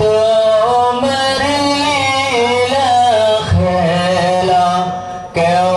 তোমার লীলা খেলা কেউ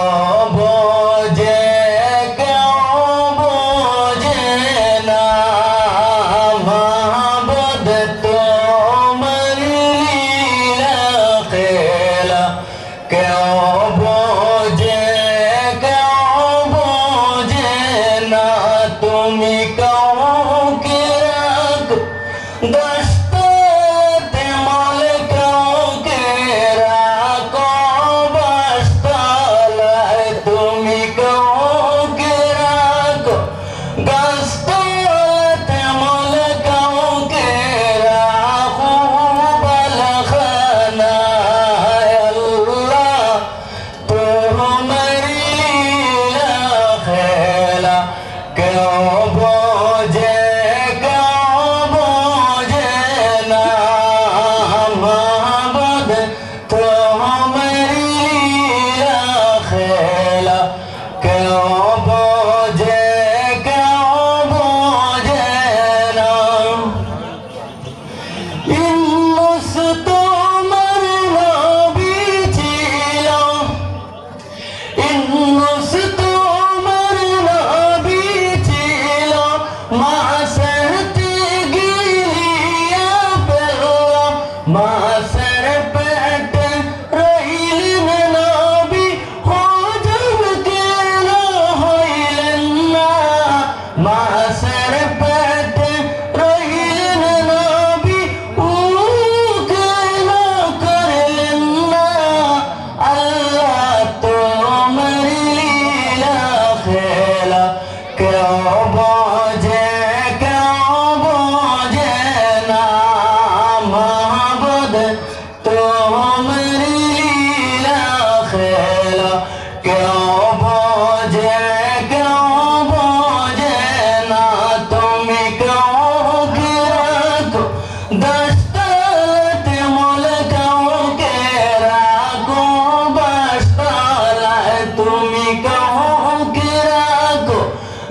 Hello.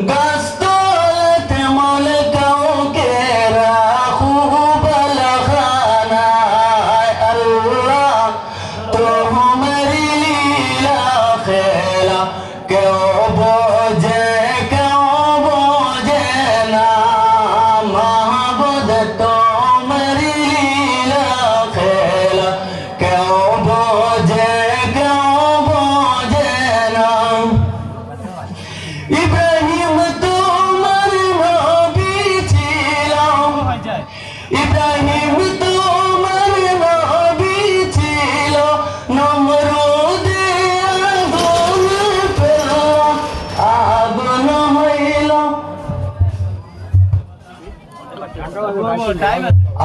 Oh ইব্রাহিম তোমার নবী ছিল নমরুদে আগুন পেল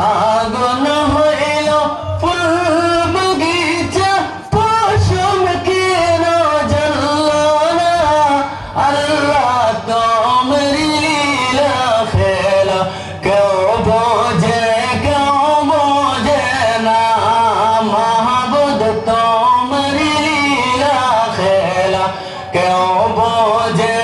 আগুন হইল অবজে